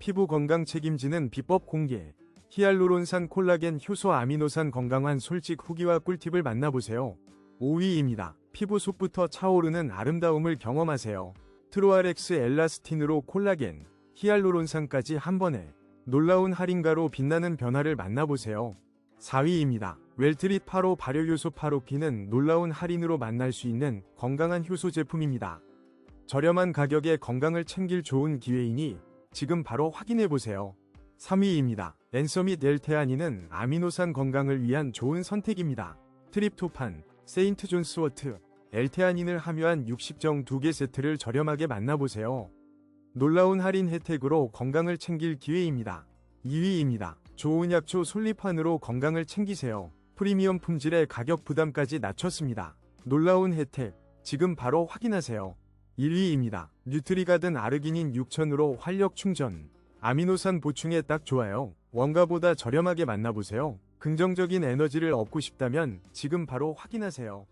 피부 건강 책임지는 비법 공개. 히알루론산 콜라겐 효소 아미노산 건강한 솔직 후기와 꿀팁을 만나보세요. 5위입니다. 피부 속부터 차오르는 아름다움을 경험하세요. 트로아렉스 엘라스틴으로 콜라겐, 히알루론산까지 한 번에 놀라운 할인가로 빛나는 변화를 만나보세요. 4위입니다. 웰트릿 8호 발효효소 파로키는 놀라운 할인으로 만날 수 있는 건강한 효소 제품입니다. 저렴한 가격에 건강을 챙길 좋은 기회이니 지금 바로 확인해보세요. 3위입니다. 앤서밋 엘테아닌은 아미노산 건강을 위한 좋은 선택입니다. 트립토판, 세인트 존스워트, 엘테아닌을 함유한 60정 2개 세트를 저렴하게 만나보세요. 놀라운 할인 혜택으로 건강을 챙길 기회입니다. 2위입니다. 좋은 약초 솔리판으로 건강을 챙기세요. 프리미엄 품질의 가격 부담까지 낮췄습니다. 놀라운 혜택, 지금 바로 확인하세요. 1위입니다. 뉴트리가든 아르기닌 6000으로 활력 충전. 아미노산 보충에 딱 좋아요. 원가보다 저렴하게 만나보세요. 긍정적인 에너지를 얻고 싶다면 지금 바로 확인하세요.